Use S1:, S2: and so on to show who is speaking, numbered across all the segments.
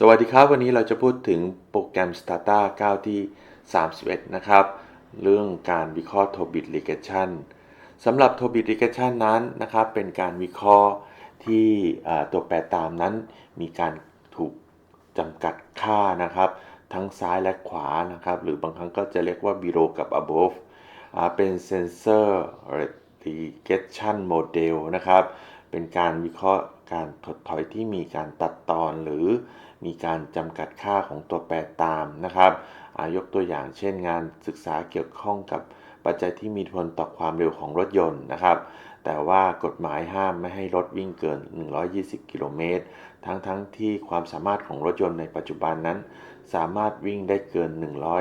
S1: สวัสดีครับ วันนี้เราจะพูดถึงโปรแกรม Stata 9 ที่ 31 นะครับ เรื่องการวิเคราะห์ Tobit Regression สำหรับ Tobit Regression นั้นนะครับ เป็นการวิเคราะห์ที่ตัวแปรตามนั้น มีการถูกจำกัดค่านะครับ ทั้งซ้ายและขวานะครับ หรือบางครั้งก็จะเรียกว่า below กับ above เป็น Sensor Regression Model นะครับ เป็นการวิเคราะห์การถดถอยที่มีการตัดตอนหรือ มีการจำกัดค่าของตัวแปรตามนะครับยกตัวอย่างเช่นงานศึกษาเกี่ยวข้องกับปัจจัยที่มีผลต่อความเร็วของรถยนต์นะครับ แต่ว่ากฎหมายห้ามไม่ให้รถวิ่งเกิน 120 กิโลเมตร ทั้งทั้งที่ความสามารถของรถยนต์ในปัจจุบันนั้น สามารถวิ่งได้เกิน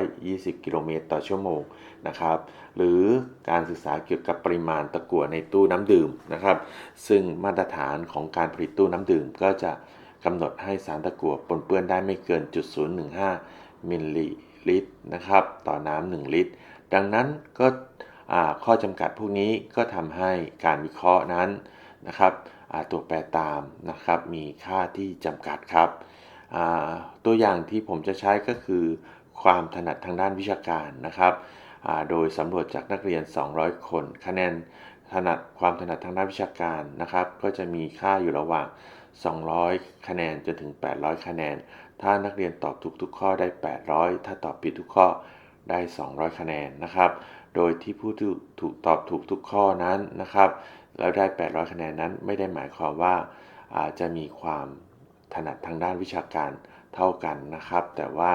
S1: 120 กิโลเมตรต่อชั่วโมงนะครับ หรือการศึกษาเกี่ยวกับปริมาณตะกั่วในตู้น้ำดื่มนะครับ ซึ่งมาตรฐานของการผลิตตู้น้ำดื่มก็จะ กำหนดให้สารตะกั่วปนเปื้อนได้ไม่เกิน 0.015 มิลลิลิตรนะครับ ต่อน้ำ1ลิตร ดังนั้นก็ข้อจำกัดพวกนี้ก็ทำให้การวิเคราะห์นั้นนะครับตัวแปรตามนะครับมีค่าที่จำกัดครับ ตัวอย่างที่ผมจะใช้ก็คือความถนัดทางด้านวิชาการนะครับ โดยสำรวจจากนักเรียน 200 คน คะแนนถนัดความถนัดทางด้านวิชาการนะครับ ก็จะมีค่าอยู่ระหว่าง 200 คะแนนจนถึง 800 คะแนน ถ้านักเรียนตอบถูกทุกข้อได้ 800 ถ้าตอบผิดทุกข้อได้ 200 คะแนนนะครับ โดยที่ผู้ที่ถูกตอบถูกทุกข้อนั้นนะครับ แล้วได้ 800 คะแนนนั้นไม่ได้หมายความว่าอาจะมีความถนัดทางด้านวิชาการเท่ากันนะครับ แต่ว่า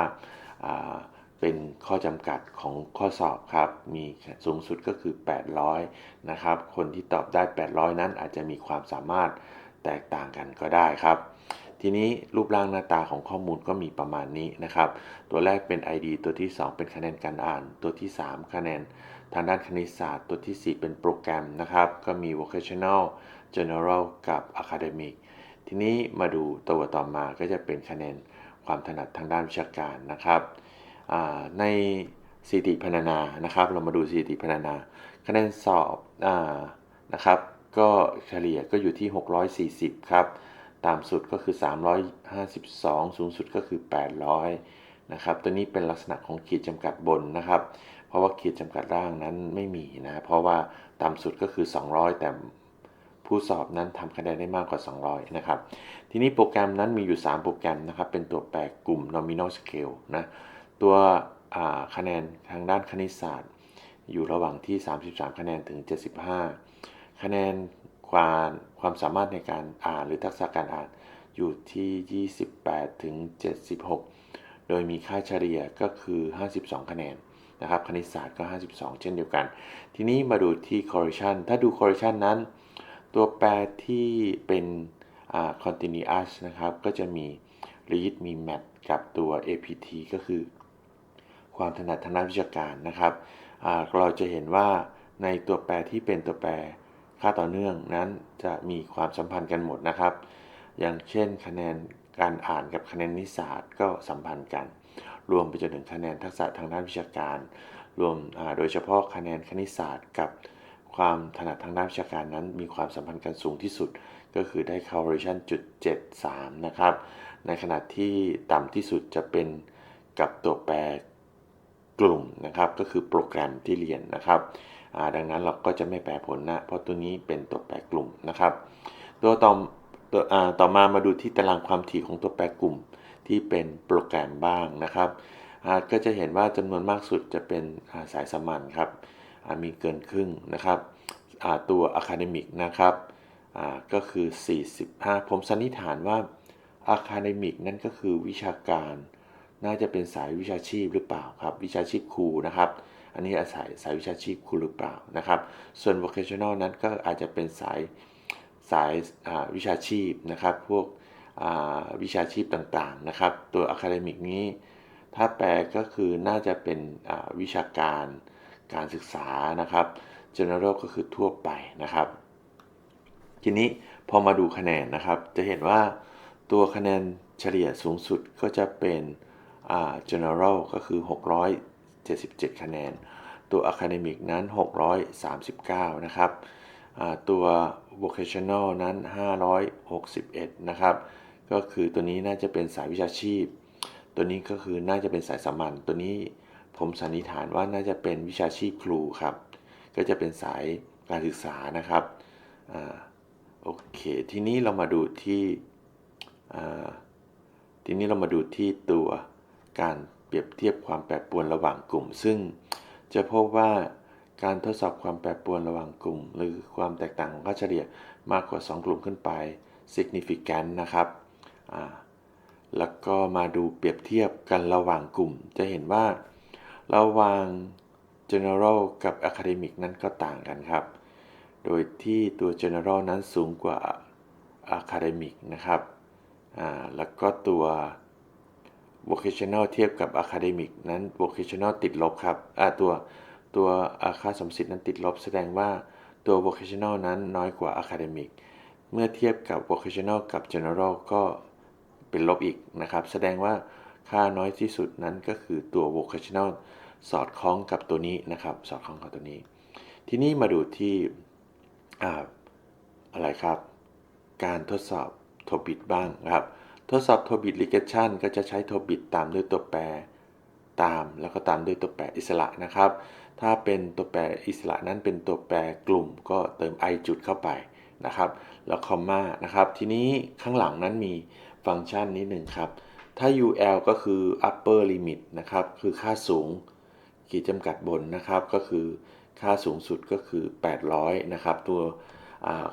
S1: เป็นข้อจำกัดของข้อสอบครับ มีสูงสุดก็คือ 800 นะครับ คนที่ตอบได้ 800 นั้นอาจจะมีความสามารถ แตกต่างกันก็ได้ครับ ทีนี้รูปร่างหน้าตาของข้อมูลก็มีประมาณนี้นะครับ ตัวแรกเป็น ID ตัวที่ 2 เป็นคะแนนการอ่าน ตัวที่ 3 คะแนนทางด้านคณิตศาสตร์ ตัวที่ 4 เป็นโปรแกรมนะครับ ก็มี vocational general กับ academic ทีนี้มาดูตัวต่อมาก็จะเป็นคะแนนความถนัดทางด้านวิชาการนะครับในสถิติพรรณนานะครับ เรามาดูสถิติพรรณนา คะแนนสอบอนะครับ ก็เฉลี่ยก็อยู่ที่ 640 ครับ ต่ำสุดก็คือ 352 สูงสุดก็คือ 800 นะครับ ตัวนี้เป็นลักษณะของขีดจำกัดบนนะครับ เพราะว่าขีดจำกัดล่างนั้นไม่มีนะ เพราะว่าต่ำสุดก็คือ 200 แต่ผู้สอบนั้นทำคะแนนได้มากกว่า 200 นะครับ ทีนี้โปรแกรมนั้นมีอยู่ 3 โปรแกรมนะครับ เป็นตัวแปรกลุ่ม nominal scale นะ ตัวคะแนนทางด้านคณิตศาสตร์ อยู่ระหว่างที่ 33 คะแนนถึง 75 คะแนนความความสามารถในการอ่านหรือทักษะการอ่านอยู่ที่ 28 ถึง 76 โดยมีค่าเฉลี่ยก็คือ 52 คะแนนนะครับคณิตศาสตร์ก็ 52 เช่นเดียวกัน ทีนี้มาดูที่ correlation ถ้าดู correlation นั้น ตัวแปรที่เป็นอ่า continuous นะครับ ก็จะมี read มี math กับตัว APT ก็คือ ความถนัดทางด้านวิชาการนะครับเราจะเห็นว่าในตัวแปรที่เป็นตัวแปร ค่าต่อเนื่องนั้นจะมีความสัมพันธ์กันหมดนะครับ อย่างเช่น คะแนนการอ่านกับคะแนนนิสศาสตก็สัมพันธ์กัน รวมไปจนถึงคะแนนทักษะทางด้านวิชาการ รวมโดยเฉพาะคะแนนคณิตศาสตร์ กับความถนัดทางด้านวิชาการนั้น มีความสัมพันธ์กันสูงที่สุด ก็คือได้ correlation จุด73 นะครับ ในขณะที่ต่ำที่สุดจะเป็นกับตัวแปร กลุ่มนะครับก็คือโปรแกรมที่เรียนนะครับดังนั้นเราก็จะไม่แปลผลนะ เพราะตัวนี้เป็นตัวแปรกลุ่มนะครับตัวต่อตัวอ่าต่อมามาดูที่ตารางความถี่ของตัวแปรกลุ่มที่เป็นโปรแกรมบ้างนะครับก็จะเห็นว่าจำนวนมากสุดจะเป็นาสายสมัญครับมีเกินครึ่งนะครับตัวอะคาเดมิกนะครับก็คือ 45 ผมสันนิษฐานว่าอะคาเดมิกนั่นก็คือวิชาการ น่าจะเป็นสายวิชาชีพหรือเปล่าครับ วิชาชีพครูนะครับ อันนี้อาศัยสายวิชาชีพครูหรือเปล่านะครับ ส่วน vocational นั้นก็อาจจะเป็นสายสายวิชาชีพนะครับ พวกวิชาชีพต่างๆนะครับ ตัว academic นี้ ถ้าแปลก็คือน่าจะเป็นวิชาการการศึกษานะครับ general ก็คือทั่วไปนะครับ ทีนี้พอมาดูคะแนนนะครับ จะเห็นว่าตัวคะแนนเฉลี่ยสูงสุดก็จะเป็น general ก็คือ 677 คะแนน ตัว academic นั้น 639 นะครับ ตัว vocational นั้น 561 นะครับ ก็คือตัวนี้น่าจะเป็นสายวิชาชีพ ตัวนี้ก็คือน่าจะเป็นสายสามัญ ตัวนี้ผมสันนิษฐานว่าน่าจะเป็นวิชาชีพครูครับ ก็จะเป็นสายการศึกษานะครับอโอเค ทีนี้เรามาดูที่ทีนี้เรามาดูที่ตัว การเปรียบเทียบความแปรปรวนระหว่างกลุ่ม ซึ่งจะพบว่าการทดสอบความแปรปรวนระหว่างกลุ่ม หรือความแตกต่างของค่าเฉลี่ยมากกว่า 2 กลุ่มขึ้นไป significant นะครับ แล้วก็มาดูเปรียบเทียบกันระหว่างกลุ่ม จะเห็นว่า ระหว่าง general กับ academic นั้นก็ต่างกันครับ โดยที่ตัว general นั้นสูงกว่า academic นะครับ แล้วก็ตัว vocational เทียบกับ academic นั้น vocational ติดลบครับอ่าตัวตัวอาค่าสมสิทธิ์นั้นติดลบ แสดงว่าตัว vocational นั้นน้อยกว่า academic เมื่อเทียบกับ vocational กับ general ก็เป็นลบอีกนะครับ แสดงว่าค่าน้อยที่สุดนั้นก็คือตัว vocational สอดคล้องกับตัวนี้นะครับ สอดคล้องกับตัวนี้ ทีนี้มาดูที่อ่าอะไรครับ การทดสอบโทบิดบ้างนะครับ ทดสอบโทบิด regression ก็จะใช้โทบิดตามด้วยตัวแปรตามแล้วก็ตามด้วยตัวแปรอิสระนะครับ ถ้าเป็นตัวแปรอิสระนั้นเป็นตัวแปรกลุ่มก็เติม i จุดเข้าไปนะครับ แล้วคอมมานะครับ ทีนี้ข้างหลังนั้นมีฟังก์ชันนิดหนึ่งครับ ถ้า ul ก็คือ upper limit นะครับ คือค่าสูงขีดจำกัดบนนะครับ ก็คือค่าสูงสุดก็คือ 800 นะครับ ตัว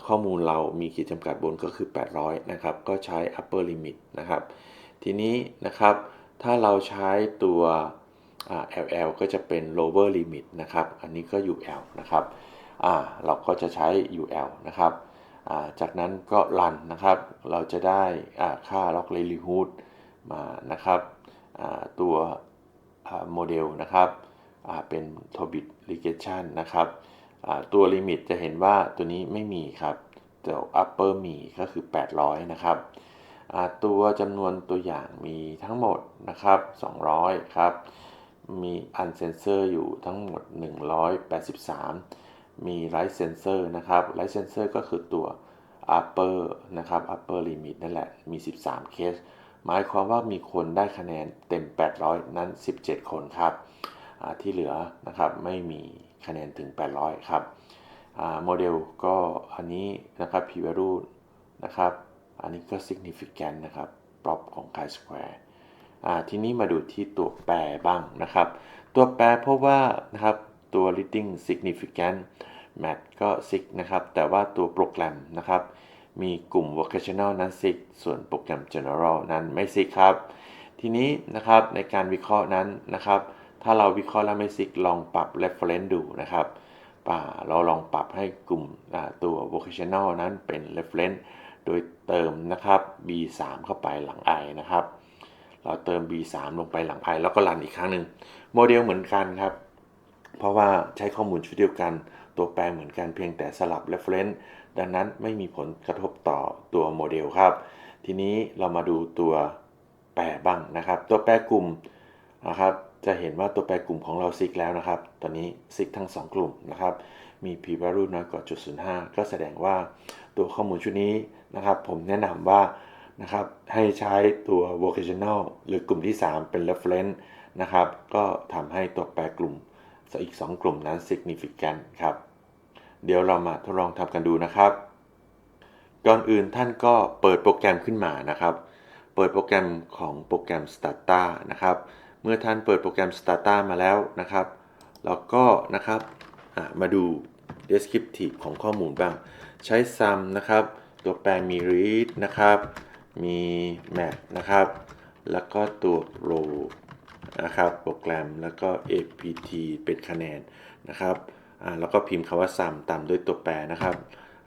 S1: ข้อมูลเรามีขีดจำกัดบนก็คือ 800 นะครับ ก็ใช้ upper limit นะครับ ทีนี้นะครับ ถ้าเราใช้ตัว ll ก็จะเป็น lower limit นะครับ อันนี้ก็ ul นะครับ เราก็จะใช้ ul นะครับ จากนั้นก็รันนะครับ เราจะได้ค่า log likelihood มานะครับตัวโมเดลนะครับเป็น t o b i t regression นะครับ ตัวลิมิตจะเห็นว่าตัวนี้ไม่มีครับแต่ upper มีก็คือ 800 นะครับตัวจำนวนตัวอย่างมีทั้งหมดนะครับ 200 ครับ มี unsensor อร์อยู่ทั้งหมด 183 มี right sensor นะครับ right sensor ก็คือตัว upper นะครับ upper limit นั่นแหละ มี 13 เคส หมายความว่ามีคนได้คะแนนเต็ม 800 นั้น 17 คนครับ ที่เหลือนะครับไม่มี คะแนนถึง 800 ครับโมเดลก็อันนี้นะครับ p value นะครับ อันนี้ก็ significant นะครับ prop ของ chi square ทีนี้มาดูที่ตัวแปรบ้างนะครับ ตัวแปรเพราะว่านะครับตัว reading significant match ก็ sig นะครับ แต่ว่าตัวโปรแกรมนะครับ มีกลุ่ม vocational นั้น sig ส่วนโปรแกรม general นั้นไม่ sig ครับ ทีนี้นะครับในการวิเคราะห์นั้นนะครับ ถ้าเราวิเคราะห์แล้วไม่ sig ลองปรับ reference ดูนะครับเราลองปรับให้กลุ่มตัว vocational นั้นเป็น reference โดยเติมนะครับ b3 เข้าไปหลัง i นะครับ เราเติม b3 ลงไปหลัง i แล้วก็รันอีกครั้งหนึ่งโมเดลเหมือนกันครับ เพราะว่าใช้ข้อมูลชุดเดียวกัน ตัวแปรเหมือนกันเพียงแต่สลับ reference ดังนั้นไม่มีผลกระทบต่อตัวโมเดลครับ ทีนี้เรามาดูตัวแปรบ้างนะครับ ตัวแปรกลุ่มนะครับ จะเห็นว่าตัวแปรกลุ่มของเราซิกแล้วนะครับ ตอนนี้ซิกทั้ง 2 กลุ่มนะครับ มี p value น้อยกว่าจุด05 ก็แสดงว่าตัวข้อมูลชุดนี้นะครับ ผมแนะนำว่านะครับให้ใช้ตัว vocational หรือกลุ่มที่ 3 เป็น reference นะครับ ก็ทำให้ตัวแปรกลุ่มอีก 2 กลุ่มนั้น significant ครับ เดี๋ยวเรามาทดลองทำกันดูนะครับ ก่อนอื่นท่านก็เปิดโปรแกรมขึ้นมานะครับ เปิดโปรแกรมของโปรแกรม Stata นะครับ เมื่อท่านเปิดโปรแกรม Stata มาแล้วนะครับเราก็นะครับมาดู descriptive ของข้อมูลบ้าง ใช้ sum นะครับ ตัวแปรมี read นะครับ มี map นะครับ แล้วก็ตัว row นะครับ โปรแกรม แล้วก็ apt เป็นคะแนนนะครับ แล้วก็พิมพ์คำว่า sum ตามด้วยตัวแปรนะครับ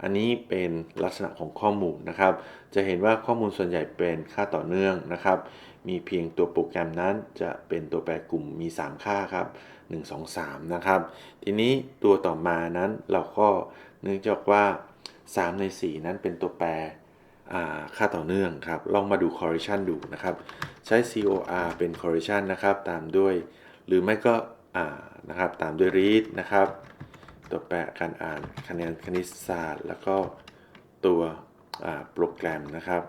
S1: อันนี้เป็นลักษณะของข้อมูลนะครับ จะเห็นว่าข้อมูลส่วนใหญ่เป็นค่าต่อเนื่องนะครับ มีเพียงตัวโปรแกรมนั้นจะเป็นตัวแปรกลุ่มมี 3 ค่าครับ 1 2 3 นะครับ ทีนี้ตัวต่อมานั้นเราก็เนื่องจากว่า 3 ใน 4 นั้นเป็นตัวแปรค่าต่อเนื่องครับ ลองมาดู correlation ดูนะครับ ใช้ cor เป็น correlation นะครับ ตามด้วย หรือไม่ก็นะครับ ตามด้วย read นะครับ ตัวแปรการอ่านคะแนนคณิตศาสตร์ แล้วก็ตัวโปรแกรมนะครับ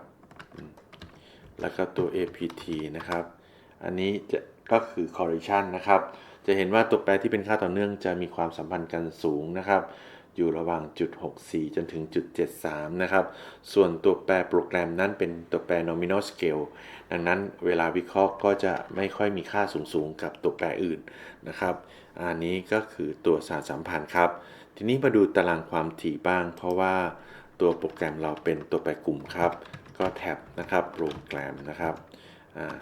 S1: แล้วก็ตัว APT นะครับ อันนี้จะก็คือ correlation นะครับ จะเห็นว่าตัวแปรที่เป็นค่าต่อเนื่องจะมีความสัมพันธ์กันสูงนะครับ อยู่ระหว่างจุด64 จนถึงจุด73 นะครับ ส่วนตัวแปรโปรแกรมนั้นเป็นตัวแปร nominal scale ดังนั้นเวลาวิเคราะห์ก็จะไม่ค่อยมีค่าสูงๆ กับตัวแปรอื่นนะครับ อันนี้ก็คือตัวสารสัมพันธ์ครับ ทีนี้มาดูตารางความถี่บ้าง เพราะว่าตัวโปรแกรมเราเป็นตัวแปรกลุ่มครับ ก็แท็บนะครับโปรแกรมนะครับอ่า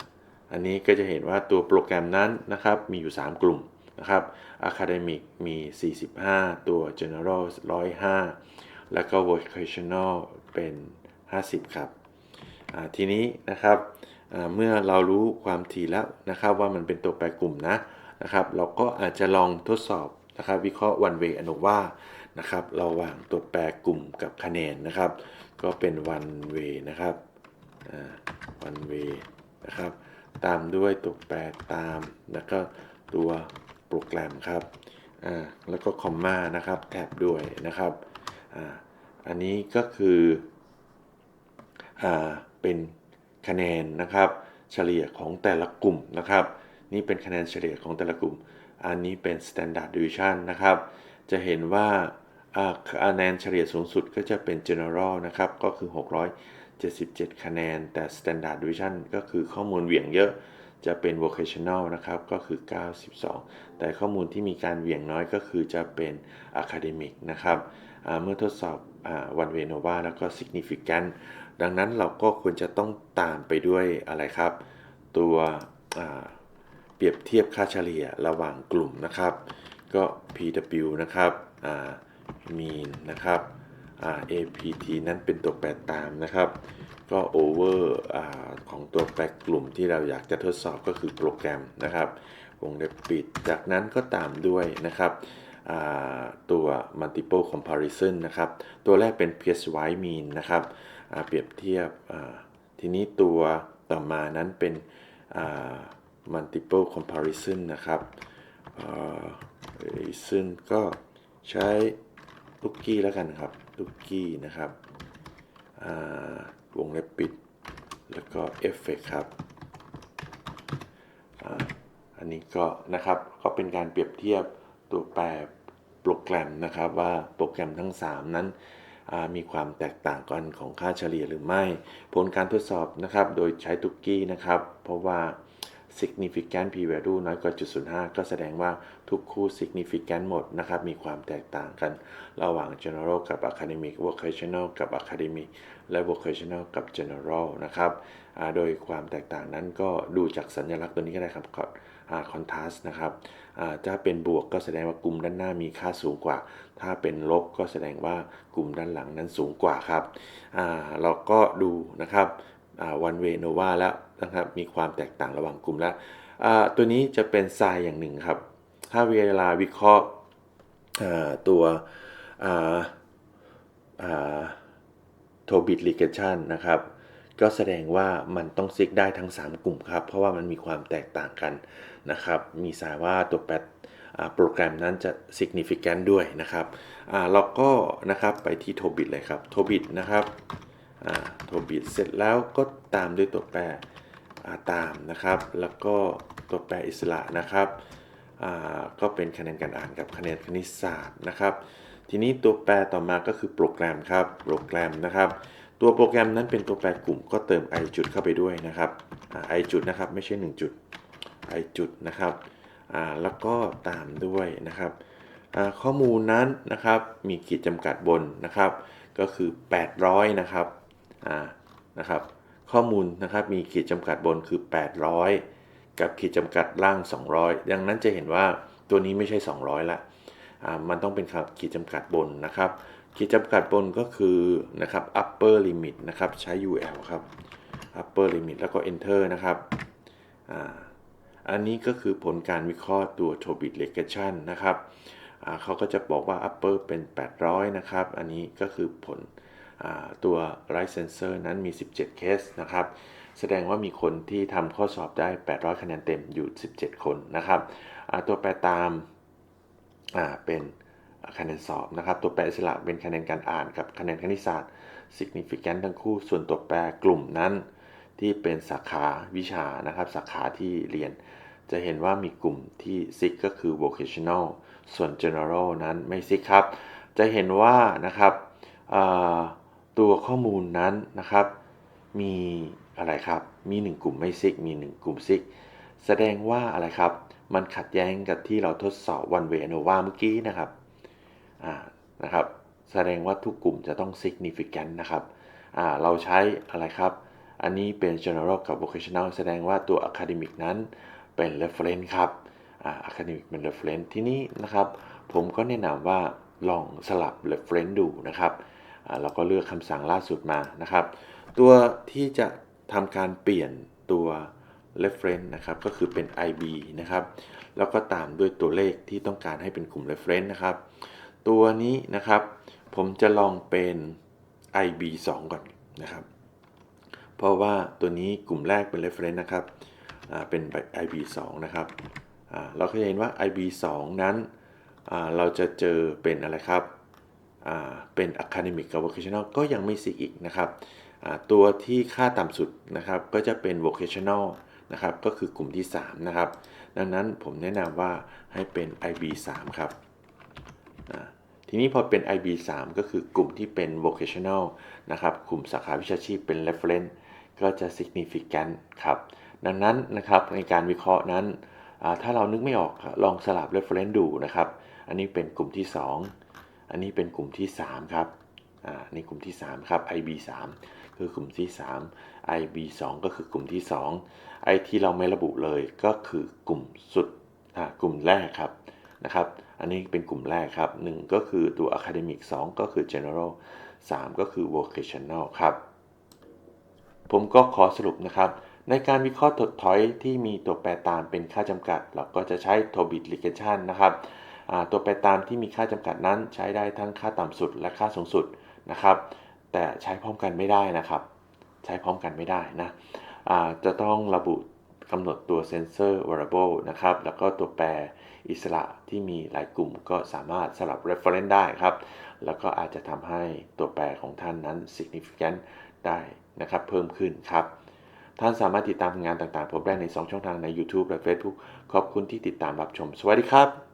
S1: อันนี้ก็จะเห็นว่าตัวโปรแกรมนั้นนะครับมีอยู่ 3 กลุ่มนะครับ Academic มี 45 ตัว General 105 แล้วก็ Vocational เป็น 50 ครับอ่าทีนี้นะครับอ่าเมื่อเรารู้ความถี่แล้วนะครับว่ามันเป็นตัวแปรกลุ่มนะนะครับ เราก็อาจจะลองทดสอบนะครับวิเคราะห์ one way ANOVA นะครับระหว่างตัวแปรกลุ่มกับคะแนนนะครับ ก็เป็น one way นะครับ one way นะครับ ตามด้วยตัวแปรตาม แล้วก็ตัวโปรแกรมครับอ่าแล้วก็คอมมานะครับแท็บด้วยนะครับอ่าอันนี้ก็คืออ่าเป็นคะแนนนะครับ เฉลี่ยของแต่ละกลุ่มนะครับ นี่เป็นคะแนนเฉลี่ยของแต่ละกลุ่ม อันนี้เป็น standard deviation นะครับ จะเห็นว่า คะแนนเฉลี่ยสูงสุดก็จะเป็น general นะครับ ก็คือ 677 คะแนน แต่ standard deviation ก็คือข้อมูลเหวี่ยงเยอะจะเป็น vocational นะครับ ก็คือ 92 แต่ข้อมูลที่มีการเหวี่ยงน้อยก็คือจะเป็น academic นะครับ เมื่อทดสอบ one way nova แล้วก็ significant ดังนั้นเราก็ควรจะต้องตามไปด้วยอะไรครับ ตัวเปรียบเทียบค่าเฉลี่ยระหว่างกลุ่มนะครับ ก็ PW นะครับ อ่า mean นะครับ APT นั้นเป็นตัวแปรตามนะครับ ก็ over อของตัวแปรกลุ่มที่เราอยากจะทดสอบก็คือโปรแกรมนะครับ วงเล็บปิด จากนั้นก็ตามด้วยนะครับตัว multiple comparison นะครับ ตัวแรกเป็น PSY mean นะครับเปรียบเทียบทีนี้ตัวต่อมานั้นเป็น multiple comparison นะครับอ่าซึ่งก็ใช้ ลูกกี้แล้วกันครับลูกกี้นะครับวงเล็บปิด แล้วก็เอฟเฟกครับอ,อันนี้ก็นะครับก็เป็นการเปรียบเทียบตัวแปรโปรแกรมนะครับว่าโปรแกรมทั้ง 3 นั้นมีความแตกต่างกันของค่าเฉลี่ยหรือไม่ ผลการทดสอบนะครับ โดยใช้ตุกกี้นะครับ เพราะว่า significant p value น้อยกว่าจุด05 ก็แสดงว่าทุกคู่ significant หมดนะครับ มีความแตกต่างกัน ระหว่าง general กับ academic vocational กับ academic และ vocational กับ general นะครับโดยความแตกต่างนั้นก็ดูจากสัญลักษณ์ตัวนี้ก็ได้ครับ contrast นะครับถ้าเป็นบวกก็แสดงว่ากลุ่มด้านหน้ามีค่าสูงกว่า ถ้าเป็นลบก็แสดงว่ากลุ่มด้านหลังนั้นสูงกว่าครับเราก็ดูนะครับ วันเวโนวาแล้วนะครับมีความแตกต่างระหว่างกลุ่มแล้วตัวนี้จะเป็นทรายอย่างหนึ่งครับ ถ้าเวลาวิเคราะห์ตัวโทบิดลิเกชันนะครับ ก็แสดงว่ามันต้องซิกได้ทั้ง 3 กลุ่มครับ เพราะว่ามันมีความแตกต่างกันนะครับ มีสายว่าตัวแปรโปรแกรมนั้นจะ significant ด้วยนะครับเราก็นะครับไปที่โทบิดเลยครับโทบิดนะครับ โทบิดเสร็จแล้วก็ตามด้วยตัวแปรตามนะครับ แล้วก็ตัวแปรอิสระนะครับก็เป็นคะแนนการอ่านกับคะแนนคณิตศาสตร์นะครับ ทีนี้ตัวแปรต่อมาก็คือโปรแกรมครับโปรแกรมนะครับ ตัวโปรแกรมนั้นเป็นตัวแปรกลุ่มก็เติม i จุดเข้าไปด้วยนะครับ i จุดนะครับไม่ใช่ 1 จุด i จุดนะครับแล้วก็ตามด้วยนะครับข้อมูลนั้นนะครับมีขีดจำกัดบนนะครับ ก็คือ 800 นะครับ นะครับข้อมูลนะครับมีขีดจำกัดบนคือ 800 กับขีดจำกัดล่าง 200 ดังนั้นจะเห็นว่าตัวนี้ไม่ใช่ 200 ละมันต้องเป็นขีดจำกัดบนนะครับขีดจำกัดบนก็คือนะครับ upper limit นะครับใช้ UL ครับ upper limit แล้วก็ enter นะครับอันนี้ก็คือผลการวิเคราะห์ตัว Tobit regression นะครับเขาก็จะบอกว่า upper เป็น 800 นะครับ อันนี้ก็คือผล ตัว right sensor นั้นมี 17 เคสนะครับ แสดงว่ามีคนที่ทำข้อสอบได้ 800 คะแนนเต็มอยู่ 17 คนนะครับตัวแปรตามเป็นคะแนนสอบนะครับ ตัวแปรอิสระเป็นคะแนนการอ่านกับคะแนนคณิตศาสตร์ significant ทั้งคู่ ส่วนตัวแปรกลุ่มนั้นที่เป็นสาขาวิชานะครับ สาขาที่เรียน จะเห็นว่ามีกลุ่มที่ SIG ก็คือ vocational ส่วน general นั้นไม่ SIG ครับ จะเห็นว่านะครับ ตัวข้อมูลนั้นนะครับ มีอะไรครับ มี 1 กลุ่มไม่ SIG มี 1 กลุ่ม SIG แสดงว่าอะไรครับ มันขัดแย้งกับที่เราทดสอบ one way ANOVA เมื่อกี้นะครับอ่านะครับ แสดงว่าทุกกลุ่มจะต้อง significant นะครับอ่าเราใช้อะไรครับ อันนี้เป็น general กับ vocational แสดงว่าตัว academic นั้นเป็น reference ครับอ่า academic เป็น reference ที่นี้นะครับ ผมก็แนะนำว่าลองสลับ reference ดูนะครับ เราก็เลือกคำสั่งล่าสุดมานะครับ ตัวที่จะทำการเปลี่ยนตัว reference นะครับ ก็คือเป็น IB นะครับ แล้วก็ตามด้วยตัวเลขที่ต้องการให้เป็นกลุ่ม reference นะครับ ตัวนี้นะครับผมจะลองเป็น IB 2 ก่อนนะครับ เพราะว่าตัวนี้กลุ่มแรกเป็น reference นะครับเป็น IB 2นะครับเราก็จะเห็นว่า IB 2นั้นเราจะเจอเป็นอะไรครับ เป็น academic กับ vocational ก็ยังไม่สิกอีกนะครับตัวที่ค่าต่ำสุดนะครับก็จะเป็น vocational นะครับก็คือกลุ่มที่ 3 นะครับ ดังนั้นผมแนะนำว่าให้เป็น IB 3 ครับทีนี้พอเป็น IB 3 ก็คือกลุ่มที่เป็น vocational นะครับ กลุ่มสาขาวิชาชีพเป็น reference ก็จะ significant ครับ ดังนั้นนะครับในการวิเคราะห์นั้น ถ้าเรานึกไม่ออกลองสลับ reference ดูนะครับ อันนี้เป็นกลุ่มที่ 2 อันนี้เป็นกลุ่มที่ 3 ครับอ่านี่กลุ่มที่ 3 ครับ IB 3 คือกลุ่มที่ 3 IB 2 ก็คือกลุ่มที่ 2 ไอที่เราไม่ระบุเลยก็คือกลุ่มสุดอ่ากลุ่มแรกครับนะครับ อันนี้เป็นกลุ่มแรกครับ 1 ก็คือตัว academic 2 ก็คือ general 3 ก็คือ vocational ครับ ผมก็ขอสรุปนะครับ ในการวิเคราะห์ถดถอยที่มีตัวแปรตามเป็นค่าจำกัด เราก็จะใช้ Tobit regression นะครับ ตัวแปรตามที่มีค่าจำกัดนั้นใช้ได้ทั้งค่าต่ำสุดและค่าสูงสุดนะครับ แต่ใช้พร้อมกันไม่ได้นะครับ ใช้พร้อมกันไม่ได้นะจะต้องระบุกำหนดตัว sensor variable นะครับ แล้วก็ตัวแปรอิสระที่มีหลายกลุ่มก็สามารถสลับ reference ได้ครับ แล้วก็อาจจะทำให้ตัวแปรของท่านนั้น significant ได้นะครับ เพิ่มขึ้นครับ ท่านสามารถติดตามงานต่างๆ ผมได้ใน 2 ช่องทางใน YouTube และ Facebook ขอบคุณที่ติดตามรับชม สวัสดีครับ